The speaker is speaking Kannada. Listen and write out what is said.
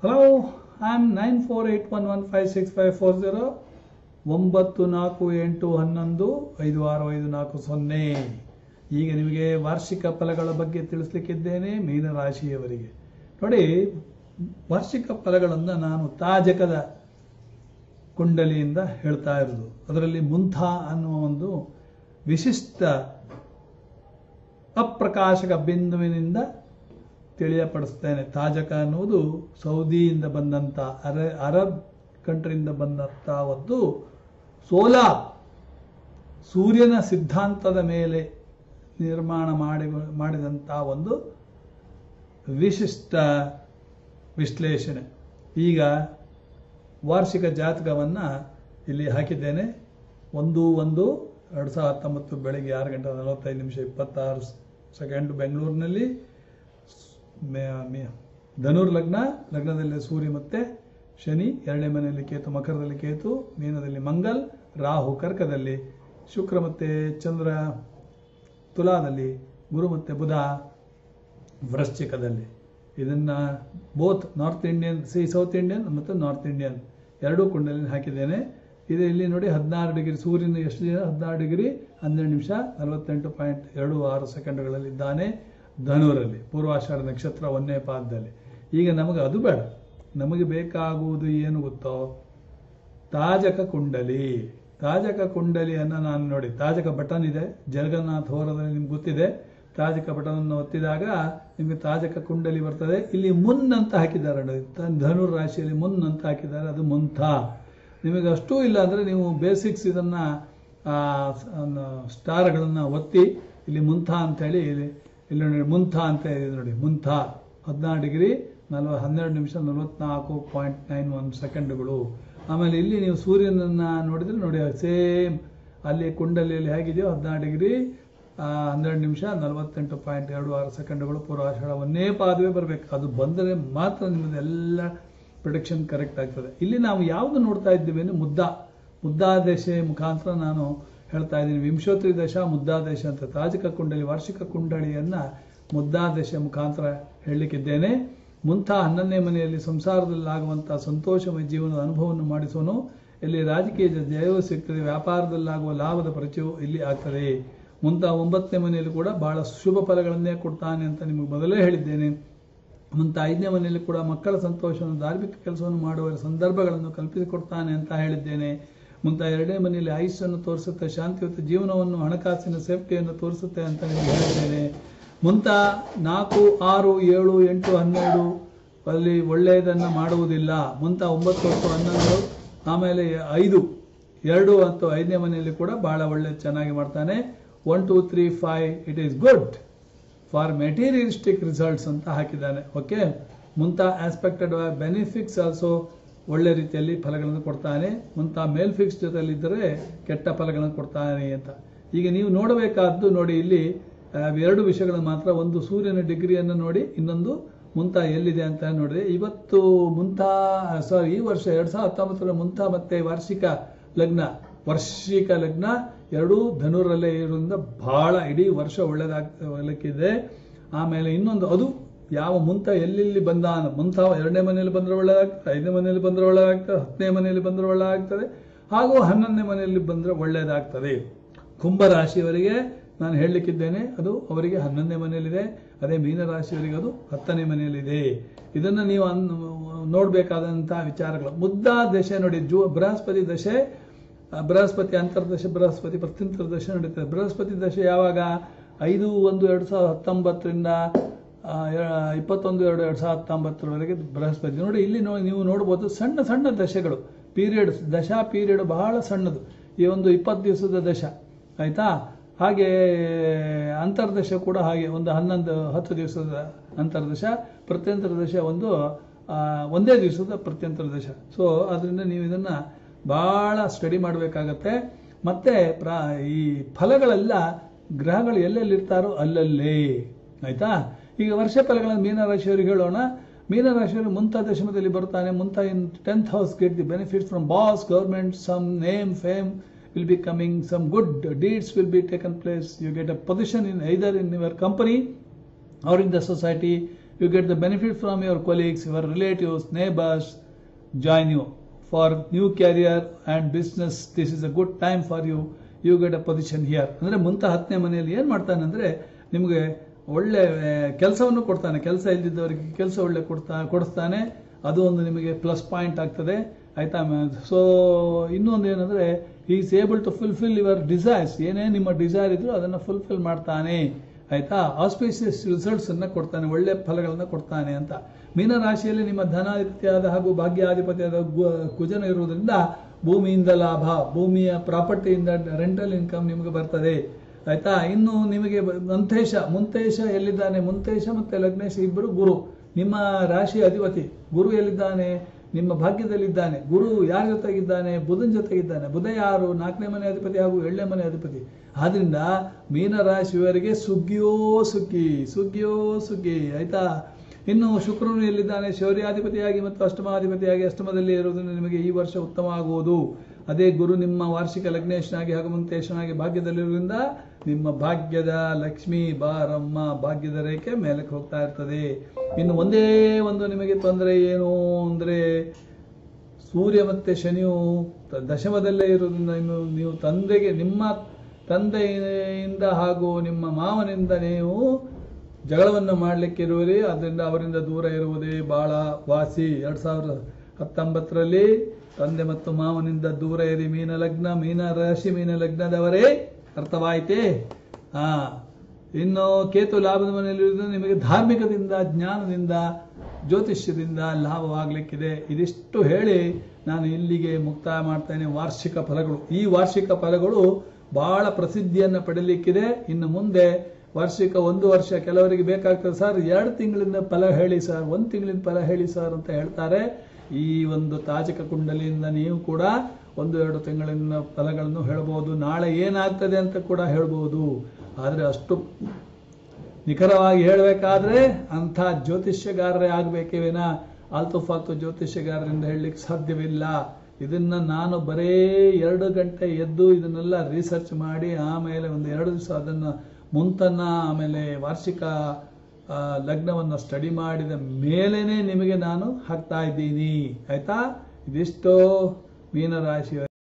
Hello am nine four eight one one five six five four zero ಒಂಬತ್ತು ನಾಲ್ಕು ಎಂಟು ಹನ್ನೊಂದು ಐದು ಆರು ಐದು ನಾಲ್ಕು ಸೊನ್ನೆ. ಈಗ ನಿಮಗೆ ವಾರ್ಷಿಕ ಫಲಗಳ ಬಗ್ಗೆ ತಿಳಿಸ್ಲಿಕ್ಕಿದ್ದೇನೆ ಮೀನರಾಶಿಯವರಿಗೆ. ನೋಡಿ, ವಾರ್ಷಿಕ ಫಲಗಳನ್ನು ನಾನು ತಾಜಕದ ಕುಂಡಲಿಯಿಂದ ಹೇಳ್ತಾ ಇರೋದು. ಅದರಲ್ಲಿ ಮುಂಥ ಅನ್ನುವ ಒಂದು ವಿಶಿಷ್ಟ ಅಪ್ರಕಾಶಕ ಬಿಂದುವಿನಿಂದ ತಿಳಿಯಪಡಿಸ್ತೇನೆ ತಾಜಕ ಅನ್ನುವುದು ಸೌದಿಯಿಂದ ಬಂದಂಥ ಅರ, ಅರಬ್ ಕಂಟ್ರಿಯಿಂದ ಬಂದಂಥ ಒಂದು ಸೋಲಾರ್ ಸೂರ್ಯನ ಸಿದ್ಧಾಂತದ ಮೇಲೆ ನಿರ್ಮಾಣ ಮಾಡಿ ಮಾಡಿದಂಥ ಒಂದು ವಿಶಿಷ್ಟ ವಿಶ್ಲೇಷಣೆ. ಈಗ ವಾರ್ಷಿಕ ಜಾತಕವನ್ನು ಇಲ್ಲಿ ಹಾಕಿದ್ದೇನೆ. ಒಂದು ಒಂದು, ಎರಡು ಸಾವಿರದ ಹತ್ತೊಂಬತ್ತು ಬೆಳಗ್ಗೆ ಆರು ಗಂಟೆ ನಲವತ್ತೈದು ನಿಮಿಷ ಇಪ್ಪತ್ತಾರು ಸೆಕೆಂಡ್ ಬೆಂಗಳೂರಿನಲ್ಲಿ ಧನುರ್ ಲಗ್ನ, ಲಗ್ನದಲ್ಲಿ ಸೂರ್ಯ ಮತ್ತೆ ಶನಿ, ಎರಡನೇ ಮನೆಯಲ್ಲಿ ಕೇತು, ಮಕರದಲ್ಲಿ ಕೇತು, ಮೀನದಲ್ಲಿ ಮಂಗಲ್, ರಾಹು ಕರ್ಕದಲ್ಲಿ ಶುಕ್ರ ಮತ್ತೆ ಚಂದ್ರ ತುಲಾದಲ್ಲಿ, ಗುರು ಮತ್ತೆ ಬುಧ ವೃಶ್ಚಿಕದಲ್ಲಿ. ಇದನ್ನ both north Indian see south Indian ಮತ್ತು ನಾರ್ತ್ ಇಂಡಿಯನ್ ಎರಡೂ ಕುಂಡಲಿನ ಹಾಕಿದ್ದೇನೆ. ಇದು ಇಲ್ಲಿ ನೋಡಿ ಹದಿನಾರು ಡಿಗ್ರಿ, ಸೂರ್ಯನ ಎಷ್ಟು ದಿನ? ಹದಿನಾರು ಡಿಗ್ರಿ, ಹನ್ನೆರಡು ನಿಮಿಷ ನಲವತ್ತೆಂಟು ಪಾಯಿಂಟ್ ಎರಡು ಆರು ಸೆಕೆಂಡ್ಗಳಲ್ಲಿ ಇದ್ದಾನೆ. ಧನುರಲ್ಲಿ, ಪೂರ್ವಾಷಾಢ ನಕ್ಷತ್ರ ಒಂದೇ ಪಾದದಲ್ಲಿ. ಈಗ ನಮಗೆ ಅದು ಬೇಡ. ನಮಗೆ ಬೇಕಾಗುವುದು ಏನು ಗೊತ್ತೋ? ತಾಜಕ ಕುಂಡಲಿ. ತಾಜಕ ಕುಂಡಲಿಯನ್ನು ನಾನು ನೋಡಿ, ತಾಜಕ ಬಟನ್ ಇದೆ ಜಗನ್ನಾಥ್ ಹೋರದಲ್ಲಿ ನಿಮ್ಗೆ ಗೊತ್ತಿದೆ. ತಾಜಕ ಬಟನ್ ಅನ್ನು ಒತ್ತಿದಾಗ ನಿಮಗೆ ತಾಜಕ ಕುಂಡಲಿ ಬರ್ತದೆ. ಇಲ್ಲಿ ಮುನ್ ಅಂತ ಹಾಕಿದ್ದಾರೆ ಧನುರ್ ರಾಶಿಯಲ್ಲಿ ಮುನ್ ಅಂತ ಹಾಕಿದ್ದಾರೆ, ಅದು ಮುಂಥ. ನಿಮಗೆ ಅಷ್ಟೂ ಇಲ್ಲ ಅಂದರೆ ನೀವು ಬೇಸಿಕ್ಸ್ ಇದನ್ನು ಸ್ಟಾರ್ಗಳನ್ನು ಒತ್ತಿ, ಇಲ್ಲಿ ಮುಂಥ ಅಂತೇಳಿ ಇಲ್ಲಿ ಇಲ್ಲಿ ನೋಡಿ ಮುಂಥ ಅಂತ ಇದೆ ನೋಡಿ, ಮುಂಥ. ಹದಿನಾರು ಡಿಗ್ರಿ, ನಲ್ವ, ಹನ್ನೆರಡು ನಿಮಿಷ, ನಲವತ್ನಾಲ್ಕು ಪಾಯಿಂಟ್ ನೈನ್ ಒನ್ ಸೆಕೆಂಡ್ಗಳು. ಆಮೇಲೆ ಇಲ್ಲಿ ನೀವು ಸೂರ್ಯನನ್ನು ನೋಡಿದ್ರೆ ನೋಡಿ ಸೇಮ್ ಅಲ್ಲಿ ಕುಂಡಲಿಯಲ್ಲಿ ಹೇಗಿದೆಯೋ ಹದಿನಾರು ಡಿಗ್ರಿ ಹನ್ನೆರಡು ನಿಮಿಷ, ನಲವತ್ತೆಂಟು ಪಾಯಿಂಟ್ ಎರಡು ಆರು ಸೆಕೆಂಡ್ಗಳು ಪೂರ್ವಾಷಾಢ ಒಂದೇ ಪಾದವೇ ಬರಬೇಕು. ಅದು ಬಂದರೆ ಮಾತ್ರ ನಿಮ್ಮದೆಲ್ಲ ಪ್ರೊಡಕ್ಷನ್ ಕರೆಕ್ಟ್ ಆಗ್ತದೆ. ಇಲ್ಲಿ ನಾವು ಯಾವುದು ನೋಡ್ತಾ ಇದ್ದೀವಿ ಅಂದರೆ ಮುದ್ದ. ಮುದ್ದಾದೇಶ ಮುಖಾಂತರ ನಾನು ಹೇಳ್ತಾ ಇದ್ದೀನಿ. ವಿಂಶೋತ್ರಿ ದಶ ಮುದ್ದಾದಶ ಅಂತ ತಾಜಕ ಕುಂಡಲಿ, ವಾರ್ಷಿಕ ಕುಂಡಳಿಯನ್ನ ಮುದ್ದಾದೇಶ ಮುಖಾಂತರ ಹೇಳಲಿಕ್ಕಿದ್ದೇನೆ. ಮುಂಥ ಹನ್ನೊಂದನೇ ಮನೆಯಲ್ಲಿ ಸಂಸಾರದಲ್ಲಾಗುವಂಥ ಸಂತೋಷಮಯ ಜೀವನದ ಅನುಭವವನ್ನು ಮಾಡಿಸೋನು. ಇಲ್ಲಿ ರಾಜಕೀಯದ ಜಯವೂ ಸಿಗ್ತದೆ, ವ್ಯಾಪಾರದಲ್ಲಾಗುವ ಲಾಭದ ಪರಿಚಯವು ಇಲ್ಲಿ ಆಗ್ತದೆ. ಮುಂತ ಒಂಬತ್ತನೇ ಮನೆಯಲ್ಲಿ ಕೂಡ ಬಹಳ ಶುಭ ಫಲಗಳನ್ನೇ ಕೊಡ್ತಾನೆ ಅಂತ ನಿಮಗೆ ಮೊದಲೇ ಹೇಳಿದ್ದೇನೆ. ಮುಂತ ಐದನೇ ಮನೆಯಲ್ಲಿ ಕೂಡ ಮಕ್ಕಳ ಸಂತೋಷವನ್ನು, ಧಾರ್ಮಿಕ ಕೆಲಸವನ್ನು ಮಾಡುವ ಸಂದರ್ಭಗಳನ್ನು ಕಲ್ಪಿಸಿಕೊಡ್ತಾನೆ ಅಂತ ಹೇಳಿದ್ದೇನೆ. ಮುಂತ ಎರಡೇ ಮನೆಯಲ್ಲಿ ಐಸನ್ನು ತೋರಿಸುತ್ತೆ ಶಾಂತಿಯುತ ಜೀವನವನ್ನು ಹಣಕಾಸಿನ ಸೇಫ್ಟಿಯನ್ನು ತೋರಿಸುತ್ತೆ ಅಂತ ನಿಮಗೆ ಹೇಳ್ತೇನೆ ಮುಂತ ನಾಲ್ಕು, ಆರು, ಏಳು, ಎಂಟು, ಹನ್ನೆರಡು ಅಲ್ಲಿ ಒಳ್ಳೆಯದನ್ನು ಮಾಡುವುದಿಲ್ಲ. ಮುಂತ ಒಂಬತ್ತು ಹತ್ತು ಹನ್ನೊಂದು, ಆಮೇಲೆ ಐದು, ಎರಡು ಮತ್ತು ಐದನೇ ಮನೆಯಲ್ಲಿ ಕೂಡ ಬಹಳ ಒಳ್ಳೆ ಚೆನ್ನಾಗಿ ಮಾಡ್ತಾನೆ. One two three five it is good for materialistic results ಅಂತ ಹಾಕಿದ್ದಾನೆ. ಓಕೆ ಮುಂತ ಆಸ್ಪೆಕ್ಟೆಡ್ ಬೆನಿಫಿಟ್ಸ್ ಆಲ್ಸೋ ಒಳ್ಳೆ ರೀತಿಯಲ್ಲಿ ಫಲಗಳನ್ನು ಕೊಡ್ತಾನೆ. ಮುಂತ ಮೇಲ್ ಫಿಕ್ಸ್ ಜೊತೆಯಲ್ಲಿದ್ದರೆ ಕೆಟ್ಟ ಫಲಗಳನ್ನು ಕೊಡ್ತಾನೆ ಅಂತ. ಈಗ ನೀವು ನೋಡಬೇಕಾದ್ದು ನೋಡಿ ಇಲ್ಲಿ ಎರಡು ವಿಷಯಗಳನ್ನು ಮಾತ್ರ. ಒಂದು ಸೂರ್ಯನ ಡಿಗ್ರಿಯನ್ನು ನೋಡಿ, ಇನ್ನೊಂದು ಮುಂತಾ ಎಲ್ಲಿದೆ ಅಂತ ನೋಡಿದ್ರೆ, ಇವತ್ತು ಮುಂತ ಸಾರಿ ಈ ವರ್ಷ ಎರಡು ಸಾವಿರದ ಹತ್ತೊಂಬತ್ತರ ಮುಂತ ಮತ್ತೆ ವಾರ್ಷಿಕ ಲಗ್ನ. ವಾರ್ಷಿಕ ಲಗ್ನ ಎರಡೂ ಧನುರಲ್ಲೇ ಇರೋದ್ರಿಂದ ಬಹಳ ಇಡೀ ವರ್ಷ ಒಳ್ಳೇದಾಗ್ಲಿಕ್ಕಿದೆ ಆಮೇಲೆ ಇನ್ನೊಂದು, ಅದು ಯಾವ ಮುಂತ ಎಲ್ಲೆಲ್ಲಿ ಬಂದ ಮುಂತ ಎರಡನೇ ಮನೆಯಲ್ಲಿ ಬಂದ್ರೆ ಆಗ್ತದೆ ಐದನೇ ಮನೆಯಲ್ಲಿ ಬಂದ್ರೆ ಆಗ್ತದೆ ಹತ್ತನೇ ಮನೆಯಲ್ಲಿ ಬಂದ್ರೆ ಒಳ್ಳೆದಾಗ್ತದೆ, ಹಾಗೂ ಹನ್ನೊಂದನೇ ಮನೆಯಲ್ಲಿ ಬಂದ್ರೆ ಒಳ್ಳೆಯದಾಗ್ತದೆ ಕುಂಭರಾಶಿಯವರಿಗೆ ನಾನು ಹೇಳಲಿಕ್ಕಿದ್ದೇನೆ, ಅದು ಅವರಿಗೆ ಹನ್ನೊಂದನೇ ಮನೆಯಲ್ಲಿದೆ, ಅದೇ ಮೀನರಾಶಿಯವರಿಗೆ ಅದು ಹತ್ತನೇ ಮನೆಯಲ್ಲಿದೆ. ಇದನ್ನು ನೀವು ಅನ್ ನೋಡಬೇಕಾದಂತಹ ವಿಚಾರಗಳು. ಮುದ್ದಾ ದಶೆ ನೋಡಿ, ಜೂ, ಬೃಹಸ್ಪತಿ ದಶೆ ಬೃಹಸ್ಪತಿ ಅಂತರ್ದಶೆ, ಬೃಹಸ್ಪತಿ ಪ್ರತ್ಯಂತರ ದಶೆ ನಡೀತದೆ. ಬೃಹಸ್ಪತಿ ದಶೆ ಯಾವಾಗ? ಐದು ಒಂದು ಎರಡು ಸಾವಿರದ ಹತ್ತೊಂಬತ್ತರಿಂದ ಇಪ್ಪತ್ತೊಂದು, ಎರಡು ಎರಡು ಸಾವಿರದ ಹತ್ತೊಂಬತ್ತರವರೆಗೆ ಬೃಹಸ್ಪತಿ ನೋಡಿ, ಇಲ್ಲಿ ನೀವು ನೋಡ್ಬೋದು ಸಣ್ಣ ಸಣ್ಣ ದಶೆಗಳು. ಪೀರಿಯಡ್ಸ್ ದಶಾ ಪೀರಿಯಡ್ ಬಹಳ ಸಣ್ಣದು. ಈ ಒಂದು ಇಪ್ಪತ್ತು ದಿವಸದ ದಶ, ಆಯಿತಾ? ಹಾಗೆ ಅಂತರ್ದಶ ಕೂಡ ಹಾಗೆ, ಒಂದು ಹನ್ನೊಂದು, ಹತ್ತು ದಿವಸದ ಅಂತರ್ದಶ, ಪ್ರತ್ಯಂತರ ದಶ ಒಂದು ಒಂದೇ ದಿವಸದ ಪ್ರತ್ಯಂತರ ದಶ. ಸೊ ಅದರಿಂದ ನೀವು ಇದನ್ನು ಭಾಳ ಸ್ಟಡಿ ಮಾಡಬೇಕಾಗತ್ತೆ. ಮತ್ತು ಪ್ರ, ಈ ಫಲಗಳೆಲ್ಲ ಗ್ರಹಗಳು ಎಲ್ಲೆಲ್ಲಿರ್ತಾರೋ ಅಲ್ಲಲ್ಲೇ, ಆಯ್ತಾ? ಈಗ ವರ್ಷ ಫಲಗಳನ್ನು ಮೀನರಾಶಿಯವರಿಗೆ ಹೇಳೋಣ. ಮೀನರಾಶಿಯವರು ಮುಂತ ದಶಮದಲ್ಲಿ ಬರ್ತಾನೆ. ಮುಂತಾ in tenth house get the benefit from boss government some name fame will be coming. Some good deeds will be taken place. You get a position in either in your company or in the society. You get the benefit from your colleagues your relatives neighbours join you for new career and business this is a good time for you you get a position here ಅಂದರೆ ಮುಂತ ಹತ್ತನೇ ಮನೆಯಲ್ಲಿ ಏನು ಮಾಡ್ತಾನೆ ಅಂದರೆ ನಿಮಗೆ ಒಳ್ಳೆ ಕೆಲಸವನ್ನು ಕೊಡ್ತಾನೆ. ಕೆಲಸ ಇಲ್ಲದಿದ್ದವರಿಗೆ ಕೆಲಸ ಒಳ್ಳೆ ಕೊಡ್ತಾ, ಕೊಡಿಸ್ತಾನೆ. ಅದು ಒಂದು ನಿಮಗೆ ಪ್ಲಸ್ ಪಾಯಿಂಟ್ ಆಗ್ತದೆ. ಆಯ್ತಾ ಸೊ ಇನ್ನೊಂದು ಏನಂದ್ರೆ is able to fulfil your desires ಏನೇ ನಿಮ್ಮ ಡಿಸೈರ್ ಇದ್ರು ಅದನ್ನು ಫುಲ್ಫಿಲ್ ಮಾಡ್ತಾನೆ. ಆಯ್ತಾ? ಆಸ್ಪೇಷಿಯಸ್ ರಿಸಲ್ಟ್ಸ್ ಅನ್ನ ಕೊಡ್ತಾನೆ, ಒಳ್ಳೆ ಫಲಗಳನ್ನ ಕೊಡ್ತಾನೆ ಅಂತ. ಮೀನ ರಾಶಿಯಲ್ಲಿ ನಿಮ್ಮ ಧನಾಧಿಪತಿಯಾದ ಹಾಗೂ ಭಾಗ್ಯಾಧಿಪತಿಯಾದ ಕುಜನ ಇರುವುದರಿಂದ ಭೂಮಿಯಿಂದ ಲಾಭ, ಭೂಮಿಯ ಪ್ರಾಪರ್ಟಿಯಿಂದ ರೆಂಟಲ್ ಇನ್ಕಮ್ ನಿಮಗೆ ಬರ್ತದೆ. ಆಯ್ತಾ? ಇನ್ನು ನಿಮಗೆ ಮಂತೇಶ, ಮುಂತೇಶ ಎಲ್ಲಿದ್ದಾನೆ? ಮುಂತೇಶ ಮತ್ತೆ ಲಗ್ನೇಶ ಇಬ್ಬರು ಗುರು. ನಿಮ್ಮ ರಾಶಿ ಅಧಿಪತಿ, ಗುರು ಎಲ್ಲಿದ್ದಾನೆ? ನಿಮ್ಮ ಭಾಗ್ಯದಲ್ಲಿದ್ದಾನೆ. ಗುರು ಯಾರ ಜೊತೆಗಿದ್ದಾನೆ? ಬುಧನ್ ಜೊತೆಗಿದ್ದಾನೆ. ಬುಧ ಯಾರು? ನಾಲ್ಕನೇ ಮನೆ ಅಧಿಪತಿ ಹಾಗೂ ಏಳನೇ ಮನೆ ಅಧಿಪತಿ. ಆದ್ರಿಂದ ಮೀನ ರಾಶಿಯವರಿಗೆ ಸುಗ್ಗಿಯೋ ಸುಗ್ಗಿ ಸುಗ್ಗಿಯೋ ಸುಗ್ಗಿ. ಆಯ್ತಾ? ಇನ್ನು ಶುಕ್ರನು ಎಲ್ಲಿದ್ದಾನೆ? ಶೌರ್ಯಾಧಿಪತಿಯಾಗಿ ಮತ್ತು ಅಷ್ಟಮಾಧಿಪತಿಯಾಗಿ ಅಷ್ಟಮದಲ್ಲಿ ಇರುವುದರಿಂದ ನಿಮಗೆ ಈ ವರ್ಷ ಉತ್ತಮವಾಗುವುದು ಅದೇ ಗುರು ನಿಮ್ಮ ವಾರ್ಷಿಕ ಲಗ್ನೇಶನಾಗಿ ಹಾಗೂ ಮುಂತೇಶನಾಗಿ ಭಾಗ್ಯದಲ್ಲಿರುವುದರಿಂದ ನಿಮ್ಮ ಭಾಗ್ಯದ ಲಕ್ಷ್ಮಿ ಬಾರಮ್ಮ ಭಾಗ್ಯದ ರೇಖೆ ಮೇಲಕ್ಕೆ ಹೋಗ್ತಾ ಇರ್ತದೆ. ಇನ್ನು ಒಂದೇ ಒಂದು ನಿಮಗೆ ತೊಂದರೆ ಏನು ಅಂದ್ರೆ ಸೂರ್ಯ ಮತ್ತೆ ಶನಿಯು ದಶಮದಲ್ಲೇ ಇರೋದ್ರಿಂದ ಇನ್ನು ನೀವು ತಂದೆಗೆ, ನಿಮ್ಮ ತಂದೆಯಿಂದ ಹಾಗೂ ನಿಮ್ಮ ಮಾವನಿಂದ ನೀವು ಜಗಳವನ್ನು ಮಾಡಲಿಕ್ಕೆ ಅದರಿಂದ ಅವರಿಂದ ದೂರ ಇರುವುದೇ ಬಹಳ ವಾಸಿ. ಎರಡು ಸಾವಿರದ ಹತ್ತೊಂಬತ್ತರಲ್ಲಿ ತಂದೆ ಮತ್ತು ಮಾವನಿಂದ ದೂರ ಇರಿ ಮೀನ ಲಗ್ನ ಮೀನ ರಾಶಿ ಮೀನ ಲಗ್ನದವರೇ ಅರ್ಥವಾಯಿತೇ? ಆ, ಇನ್ನು ಕೇತು ಲಾಭದ ಮನೆಯಲ್ಲಿ ನಿಮಗೆ ಧಾರ್ಮಿಕದಿಂದ, ಜ್ಞಾನದಿಂದ, ಜ್ಯೋತಿಷ್ಯದಿಂದ ಲಾಭವಾಗಲಿಕ್ಕಿದೆ. ಇದಿಷ್ಟು ಹೇಳಿ ನಾನು ಇಲ್ಲಿಗೆ ಮುಕ್ತಾಯ ಮಾಡ್ತೇನೆ ವಾರ್ಷಿಕ ಫಲಗಳು. ಈ ವಾರ್ಷಿಕ ಫಲಗಳು ಬಹಳ ಪ್ರಸಿದ್ಧಿಯನ್ನು ಪಡೆಯಲಿಕ್ಕಿದೆ ಇನ್ನು ಮುಂದೆ ವಾರ್ಷಿಕ ಒಂದು ವರ್ಷ ಕೆಲವರಿಗೆ ಬೇಕಾಗ್ತದೆ. ಸರ್, ಎರಡು ತಿಂಗಳಿಂದ ಫಲ ಹೇಳಿ ಸರ್, ಒಂದು ತಿಂಗಳಿಂದ ಫಲ ಹೇಳಿ ಸರ್ ಅಂತ ಹೇಳ್ತಾರೆ. ಈ ಒಂದು ತಾಜಕ ಕುಂಡಲಿಯಿಂದ ನೀವು ಕೂಡ ಒಂದು ಎರಡು ತಿಂಗಳಿನ ಫಲಗಳನ್ನು ಹೇಳ್ಬೋದು. ನಾಳೆ ಏನಾಗ್ತದೆ ಅಂತ ಕೂಡ ಹೇಳ್ಬೋದು. ಆದರೆ ಅಷ್ಟು ನಿಖರವಾಗಿ ಹೇಳಬೇಕಾದ್ರೆ ಅಂಥ ಜ್ಯೋತಿಷ್ಯಗಾರರೇ ಆಗಬೇಕೇ ವಿನ. ಆಲ್ತು ಫಾಲ್ತು ಜ್ಯೋತಿಷ್ಯಗಾರರಿಂದ ಹೇಳಲಿಕ್ಕೆ ಸಾಧ್ಯವಿಲ್ಲ. ಇದನ್ನ ನಾನು ಬರೇ ಎರಡು ಗಂಟೆ ಎದ್ದು ಇದನ್ನೆಲ್ಲ ರಿಸರ್ಚ್ ಮಾಡಿ, ಆಮೇಲೆ ಒಂದು ಎರಡು ದಿವಸ ಅದನ್ನ ಮುಂತನ್ನ ಆಮೇಲೆ ವಾರ್ಷಿಕ ಲಗ್ನವನ್ನ ಸ್ಟಡಿ ಮಾಡಿದ ಮೇಲೇನೆ ನಿಮಗೆ ನಾನು ಹಾಕ್ತಾ ಇದ್ದೀನಿ. ಆಯ್ತಾ? ಇದಿಷ್ಟು ಮೀನರಾಶಿಯವರಿಗೆ